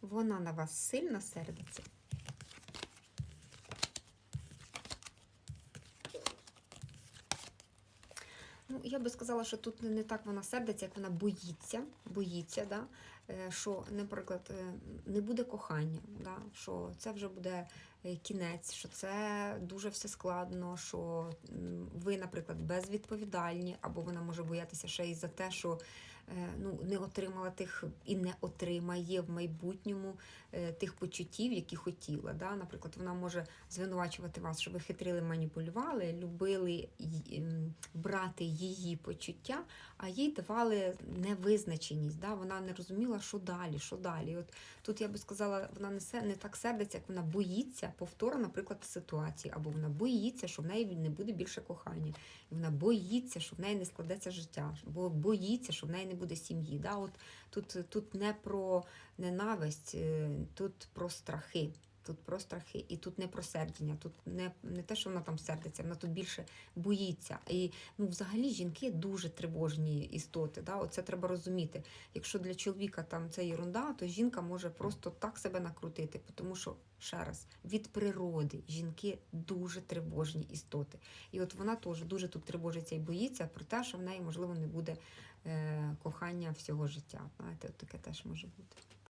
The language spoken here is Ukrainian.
Вона на вас сильно сердиться. Ну, я би сказала, що тут не так вона сердиться, як вона боїться, боїться, да? е, що, наприклад, е, не буде кохання, да? що це вже буде е, кінець, що це дуже все складно, що ви, наприклад, безвідповідальні, або вона може боятися ще й за те, що ну, не отримала тих і не отримає в майбутньому е, тих почуттів, які хотіла. Да? Наприклад, вона може звинувачувати вас, що ви хитрили, маніпулювали, любили брати її почуття, а їй давали невизначеність. Да? Вона не розуміла, що далі, що далі. От тут я би сказала, вона не, не так сердиться, як вона боїться повтору, наприклад, ситуації, або вона боїться, що в неї не буде більше кохання. Вона боїться, що в неї не складеться життя, бо боїться, що в неї не буде сім'ї. Да? От тут, тут не про ненависть, е, тут про страхи. Тут про страхи, і тут не про сердення, тут не, не те, що вона там сердиться, вона тут більше боїться. І ну, взагалі жінки дуже тривожні істоти. Да? Оце треба розуміти. Якщо для чоловіка там це ерунда, то жінка може просто так себе накрутити, тому що ще раз від природи жінки дуже тривожні істоти. І от вона теж дуже тут тривожиться і боїться про те, що в неї можливо не буде е, кохання всього життя. Знаєте, от таке теж може бути.